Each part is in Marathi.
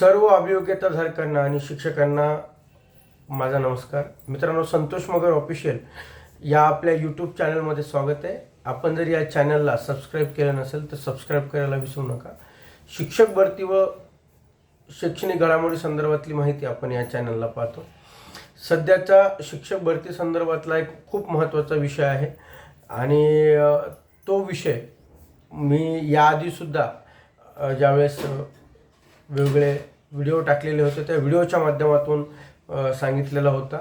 सर्व अभियोग्यताधारकांना आणि शिक्षकांना माझा नमस्कार. मित्रांनो संतोष मगर ऑफिशियल या आपल्या यूट्यूब चॅनलमध्ये स्वागत आहे. आपण जर या चॅनलला सबस्क्राईब केलं नसेल तर सबस्क्राईब करायला विसरू नका. शिक्षक भरती व शैक्षणिक घडामोडी संदर्भातली माहिती आपण या चॅनलला पाहतो. सध्याचा शिक्षक भरती संदर्भातला एक खूप महत्त्वाचा विषय आहे आणि तो विषय मी याआधीसुद्धा ज्यावेळेस वेगवेगळे व्हिडिओ टाकलेले होते. त्या व्हिडिओच्या माध्यमातून सांगितलेला होता.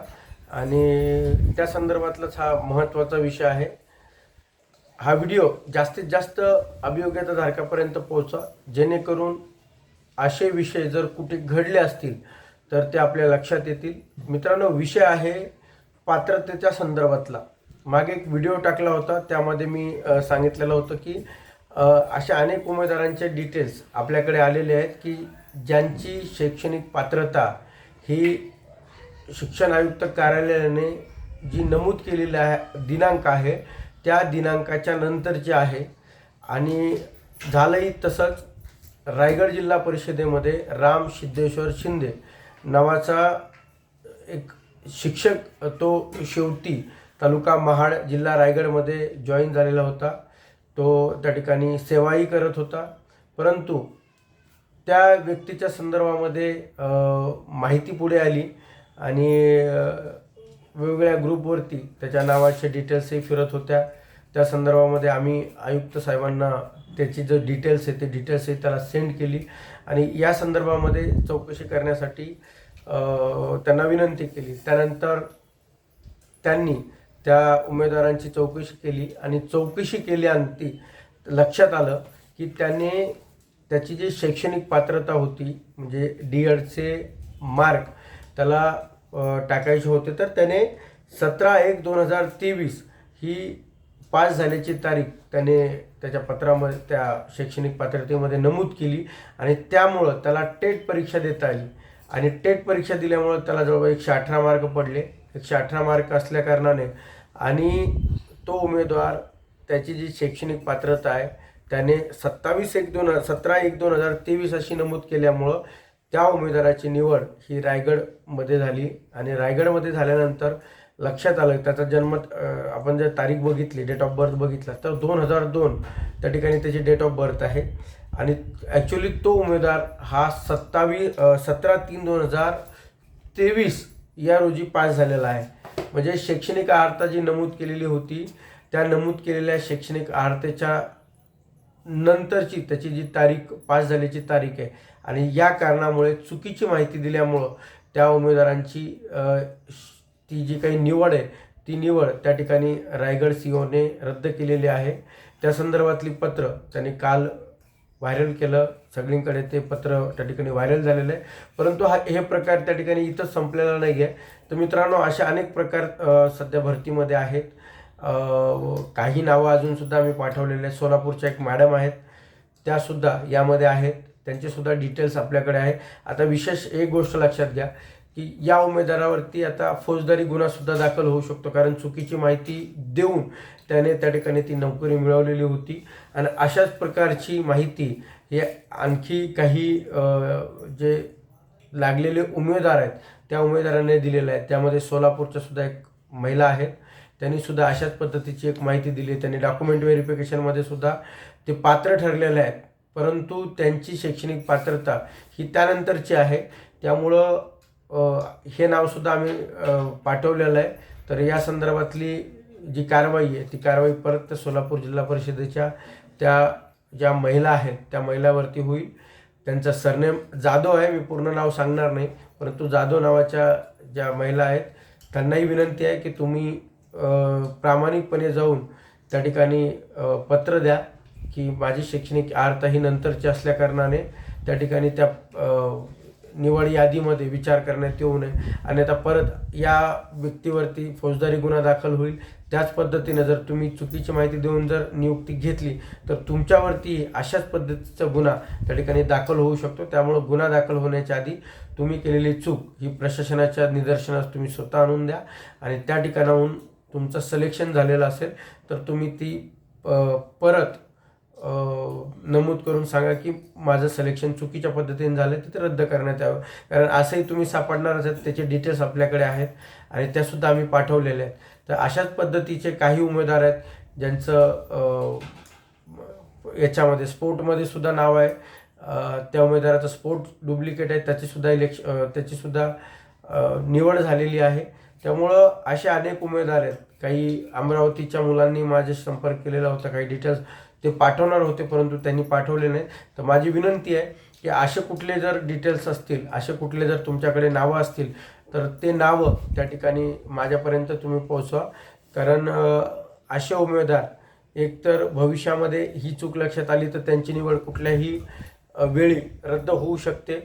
आणि त्या संदर्भातलाच हा महत्त्वाचा विषय आहे. हा व्हिडिओ जास्तीत जास्त अभियोग्यताधारकापर्यंत पोहोचा. जेणेकरून असे विषय जर कुठे घडले असतील तर ते आपल्या लक्षात येतील. मित्रांनो विषय आहे पात्रतेच्या संदर्भातला. मागे एक व्हिडिओ टाकला होता. त्यामध्ये मी सांगितलेलं होतं की अशा अनेक उमेदवारांचे डिटेल्स आपल्याकडे आलेले आहेत की ज्यांची शैक्षणिक पात्रता ही शिक्षण आयुक्त कार्यालयाने जी नमूद केलेली आहे दिनांक आहे त्या दिनांकाच्या नंतरची आहे. आणि झालंही तसंच रायगड जिल्हा परिषदेमध्ये राम सिद्धेश्वर शिंदे नावाचा एक शिक्षक तो शेवटी तालुका महाड जिल्हा रायगडमध्ये जॉईन झालेला होता. तो त्या ठिकाणी सेवाही करत होता. परंतु त्या व्यक्तीच्या संदर्भामध्ये माहिती पुढे आली आणि वेगवेगळ्या ग्रुपवरती त्याच्या नावाचे डिटेल्सही फिरत होत्या. त्या संदर्भामध्ये आम्ही आयुक्त साहेबांना त्याची जो डिटेल्स आहे ते डिटेल्सही त्याला सेंड केली आणि या संदर्भामध्ये चौकशी करण्यासाठी त्यांना विनंती केली. त्यानंतर त्यांनी त्या उमेदवारांची चौकशी केली आणि चौकशी केल्यानंतर लक्षात आलं की त्याने त्याची जी शैक्षणिक पात्रता होती म्हणजे डी एडचे मार्क त्याला टाकायचे होते तर त्याने सतरा एक दोन हजार तेवीस ही पास झाल्याची तारीख त्याने त्याच्या पत्रामध्ये त्या शैक्षणिक पात्रतेमध्ये नमूद केली आणि त्यामुळं त्याला टेट परीक्षा देता आली. आणि टेट परीक्षा दिल्यामुळं त्याला जवळपास एकशे अठरा मार्क पडले. एकशे अठरा मार्क असल्याकारणाने आणि तो उमेदवार त्याची जी शैक्षणिक पात्रता आहे त्याने सत्तावीस एक दोन सतरा एक दोन हजार तेवीस अशी नमूद केल्यामुळं त्या उमेदवाराची निवड ही रायगडमध्ये झाली. आणि रायगडमध्ये झाल्यानंतर लक्षात आलं त्याचा जन्म आपण जर तारीख बघितली डेट ऑफ बर्थ बघितला तर दोन हजार दोन त्या ठिकाणी त्याची डेट ऑफ बर्थ आहे. आणि ॲक्च्युली तो उमेदवार हा सत्तावीस सतरा तीन दोन हजार तेवीस या रोजी पास झालेला आहे. म्हणजे शैक्षणिक आर्हता जी नमूद केलेली होती त्या नमूद केलेल्या शैक्षणिक आर्हतेच्या नंतरची त्याची जी तारीख पास झाल्याची तारीख आहे. आणि या कारणामुळे चुकीची माहिती दिल्यामुळं त्या उमेदवारांची ती जी काही निवड आहे ती निवड त्या ठिकाणी रायगड सीओने रद्द केलेली आहे. त्या संदर्भातली पत्र त्यांनी काल व्हायरल केलं. सगळींकडे ते पत्र त्या ठिकाणी व्हायरल झालेलं आहे. परंतु हा हे प्रकार त्या ठिकाणी इथंच संपलेला नाही आहे तर मित्रांनो अशा अनेक प्रकार सध्या भरतीमध्ये आहेत. काही नावं अजूनसुद्धा आम्ही पाठवलेले आहेत. सोलापूरच्या एक मॅडम आहेत त्यासुद्धा यामध्ये आहेत. त्यांचेसुद्धा डिटेल्स आपल्याकडे आहे आता विशेष एक गोष्ट लक्षात घ्या की या उमेदवारावरती आता फौजदारी गुन्हासुद्धा दाखल होऊ शकतो. कारण चुकीची माहिती देऊन त्याने त्या ठिकाणी ती नोकरी मिळवलेली होती. आणि अशाच प्रकारची माहिती हे आणखी काही जे लागलेले उमेदवार आहेत त्या उमेदवाराने दिलेलं आहे त्यामध्ये सोलापूरच्या सुद्धा एक महिला आहेत. त्यांनी सुद्धा अशाच पद्धतीची एक माहिती दिली. त्यांनी डॉक्युमेंट व्हेरिफिकेशनमध्ये सुद्धा ते पात्र ठरलेले आहेत. परंतु त्यांची शैक्षणिक पात्रता ही त्यानंतरची आहे. त्यामुळं हे नावसुद्धा आम्ही पाठवलेलं आहे. तर या संदर्भातली जी कारवाई आहे ती कारवाई परत त्या सोलापूर जिल्हा परिषदेच्या त्या ज्या महिला आहेत त्या महिलावरती होईल. त्यांचा सरनेम जाधव आहे मी पूर्ण नाव सांगणार नाही. परंतु जाधव नावाच्या ज्या महिला आहेत त्यांनाही विनंती आहे की तुम्ही प्रामाणिकपणे जाऊन त्या ठिकाणी पत्र द्या की माझी शैक्षणिक आर्ता ही नंतरची असल्याकारणाने त्या ठिकाणी त्या निवड यादीमध्ये विचार करण्यात येऊ नये. आणि आता परत या व्यक्तीवरती फौजदारी गुन्हा दाखल होईल. त्याच पद्धतीने जर तुम्ही चुकीची माहिती देऊन जर नियुक्ती घेतली तर तुमच्यावरती अशाच पद्धतीचा गुन्हा त्या ठिकाणी दाखल होऊ शकतो. त्यामुळं गुन्हा दाखल होण्याच्या आधी तुम्ही केलेली चूक ही प्रशासनाच्या निदर्शनास तुम्ही स्वतः आणून द्या आणि त्या ठिकाणाहून तुमचं सिलेक्शन झालेलं असेल तर तुम्ही ती परत नमूद करून सांगा की माझं सिलेक्शन चुकीच्या पद्धतीने झालं तर ते रद्द करण्यात यावं. कारण असंही तुम्ही सापडणारच आहेत त्याचे डिटेल्स आपल्याकडे आहेत आणि त्यासुद्धा आम्ही पाठवलेले आहेत. तर अशाच पद्धतीचे काही उमेदवार आहेत ज्यांचं याच्यामध्ये स्पोर्टमध्ये सुद्धा नाव आहे त्या उमेदवाराचं स्पोर्ट डुप्लिकेट आहे त्याचीसुद्धा इलेक्श त्याचीसुद्धा निवड झालेली आहे. त्यामुळं असे अनेक उमेदवार आहेत काही अमरावतीच्या मुलांनी माझे संपर्क केलेला होता काही डिटेल्स ते पाठवणार होते परंतु त्यांनी पाठवले नाही तर माझी विनंती आहे की असे कुठले जर डिटेल्स असतील असे कुठले जर तुमच्याकडे नावं असतील तर ते नावं त्या ठिकाणी माझ्यापर्यंत तुम्ही पोहोचवा. कारण असे उमेदवार एकतर भविष्यामध्ये ही चूक लक्षात आली तर त्यांची निवड कुठल्याही वेळी रद्द होऊ शकते.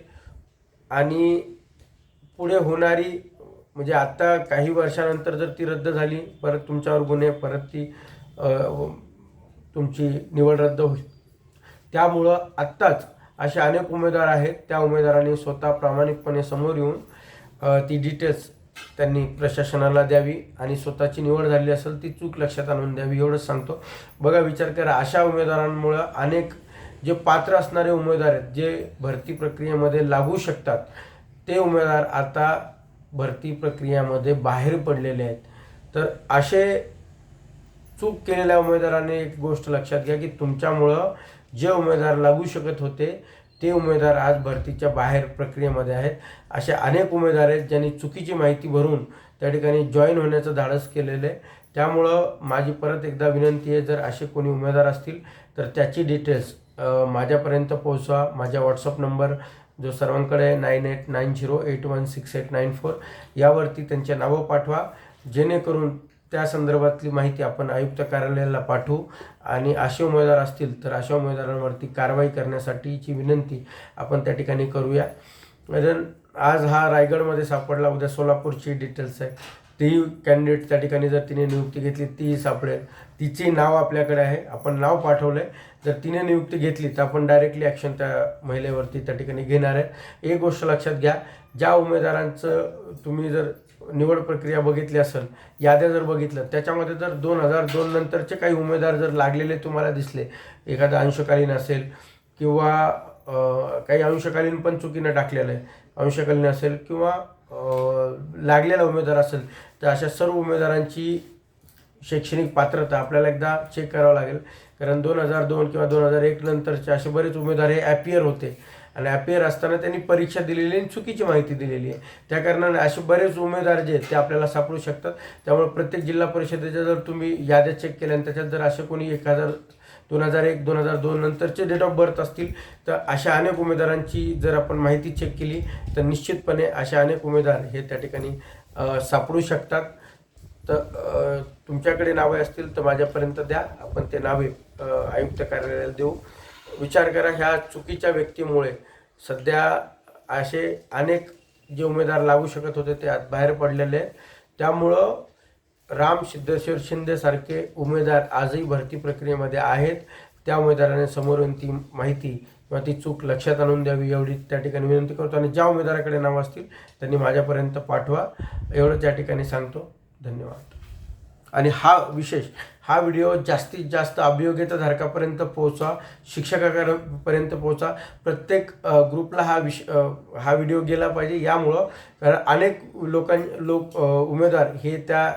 आणि पुढे होणारी म्हणजे आता काही वर्षानंतर जर ती रद्द झाली परत तुमच्यावर गुन्हे परत ती तुमची निवड रद्द होईल. त्यामुळं आत्ताच असे अनेक उमेदवार आहेत त्या उमेदवारांनी स्वतः प्रामाणिकपणे समोर येऊन ती डिटेल्स त्यांनी प्रशासनाला द्यावी आणि स्वतःची निवड झाली असेल ती चूक लक्षात आणून द्यावी एवढंच सांगतो. बघा विचार करा अशा उमेदवारांमुळं अनेक जे पात्र असणारे उमेदवार आहेत जे भरती प्रक्रियेमध्ये लागू शकतात ते उमेदवार आता भरती प्रक्रियामध्ये बाहेर पडलेले आहेत. तर असे चूक केलेल्या उमेदवाराने एक गोष्ट लक्षात घ्या की तुमच्यामुळं जे उमेदवार लागू शकत होते ते उमेदवार आज भरतीच्या बाहेर प्रक्रियेमध्ये आहेत. असे अनेक उमेदवार आहेत ज्यांनी चुकीची माहिती भरून त्या ठिकाणी जॉईन होण्याचं धाडस केलेलं आहे. त्यामुळं माझी परत एकदा विनंती आहे जर असे कोणी उमेदवार असतील तर त्याची डिटेल्स माझ्यापर्यंत पोहोचवा. माझ्या व्हॉट्सअप नंबर जो सर्वांकडे आहे nine eight nine zero eight one six eight nine four यावरती त्यांचे नावं पाठवा. जेणेकरून त्या संदर्भातली माहिती आपण आयुक्त कार्यालयाला पाठवू. आणि असे उमेदवार असतील तर अशा उमेदवारांवरती कारवाई करण्यासाठीची विनंती आपण त्या ठिकाणी करूया. आज हा रायगडमध्ये सापडला. उद्या सोलापूरची डिटेल्स आहे. ती कॅन्डिडेट त्या ठिकाणी जर तिने नियुक्ती घेतली तीही सापडेल. तिचे नाव आपल्याकडे आहे. आपण नाव पाठवलं आहे जर तिने नियुक्ती घेतली तर आपण डायरेक्टली ॲक्शन त्या महिलेवरती त्या ठिकाणी घेणार आहे. एक गोष्ट लक्षात घ्या ज्या उमेदवारांचं तुम्ही जर निवड प्रक्रिया बघितली असेल याद्या जर बघितलं त्याच्यामध्ये जर दोन हजार दोन नंतरचे काही उमेदवार जर लागलेले तुम्हाला दिसले एखादा अंशकालीन असेल किंवा काही अंशकालीन पण चुकीनं टाकलेलं आहे अंशकालीन असेल किंवा लागलेला उमेदवार असेल तर अशा सर्व उमेदवारांची शैक्षणिक पात्रता आपल्याला एकदा चेक करावं लागेल. कारण दोन हजार दोन किंवा दोन हजार एक नंतरचे असे बरेच उमेदवार हे ॲपियर होते. आणि ॲपियर असताना त्यांनी परीक्षा दिलेली आणि चुकीची माहिती दिलेली आहे. त्या कारणाने असे बरेच उमेदवार जे आहेत ते आपल्याला सापडू शकतात. त्यामुळे प्रत्येक जिल्हा परिषदेच्या जर तुम्ही याद्या चेक केल्या आणि त्याच्यात जर असे कोणी एक हजार दोन हजार एक दोन हजार दोन नंतरचे डेट ऑफ बर्थ असतील तर अशा अनेक उमेदवारांची जर आपण माहिती चेक केली तर निश्चितपणे अशा अनेक उमेदवार हे त्या ठिकाणी सापडू शकतात. तर तुमच्याकडे नावे असतील तर माझ्यापर्यंत द्या. आपण ते नावे आयुक्त कार्यालयाला देऊ. विचार करा ह्या चुकीच्या व्यक्तीमुळे सध्या असे अनेक जे उमेदवार लागू शकत होते ते आत बाहेर पडलेले आहेत. त्यामुळं राम सिद्धेश्वर शिंदेसारखे उमेदवार आजही भरती प्रक्रियेमध्ये आहेत. त्या उमेदवाराने समोरून ती माहिती किंवा ती चूक लक्षात आणून द्यावी एवढी त्या ठिकाणी विनंती करतो आणि ज्या उमेदवाराकडे नाव असतील त्यांनी माझ्यापर्यंत पाठवा. एवढं त्या ठिकाणी सांगतो. धन्यवाद. आणि हा विशेष हा व्हिडिओ जास्तीत जास्त अभियोग्यताधारकापर्यंत पोहोचा शिक्षकापर्यंत पोहोचा. प्रत्येक ग्रुपला हा विश हा व्हिडिओ गेला पाहिजे. यामुळं कारण अनेक लोकां लोक उमेदवार हे त्या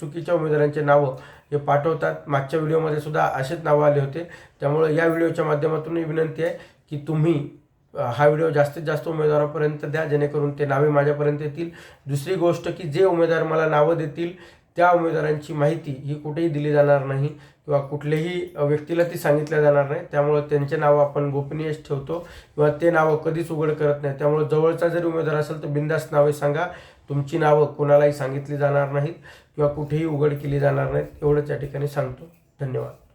चुकीच्या उमेदवारांचे नावं हे पाठवतात. मागच्या व्हिडिओमध्ये सुद्धा असेच नावं आले होते. त्यामुळं या व्हिडिओच्या माध्यमातूनही विनंती आहे की तुम्ही हा व्हिडिओ जास्तीत जास्त उमेदवारापर्यंत द्या जेणेकरून ते नावे माझ्यापर्यंत येतील. दुसरी गोष्ट की जे उमेदवार मला नावं देतील त्या उमेदवारांची माहिती ही कुठेही दिली जाणार नाही किंवा कुठल्याही व्यक्तीला ती सांगितल्या जाणार नाही. त्यामुळं त्यांचे नावं आपण गोपनीयच ठेवतो किंवा ते नावं कधीच उघड करत नाही. त्यामुळे जवळचा जरी उमेदवार असेल तर बिंदास नावे सांगा. तुमची नावं कोणालाही सांगितली जाणार नाहीत. किंवा कुठेही उघड केली जाणार नाहीत एवढंच या ठिकाणी सांगतो. धन्यवाद.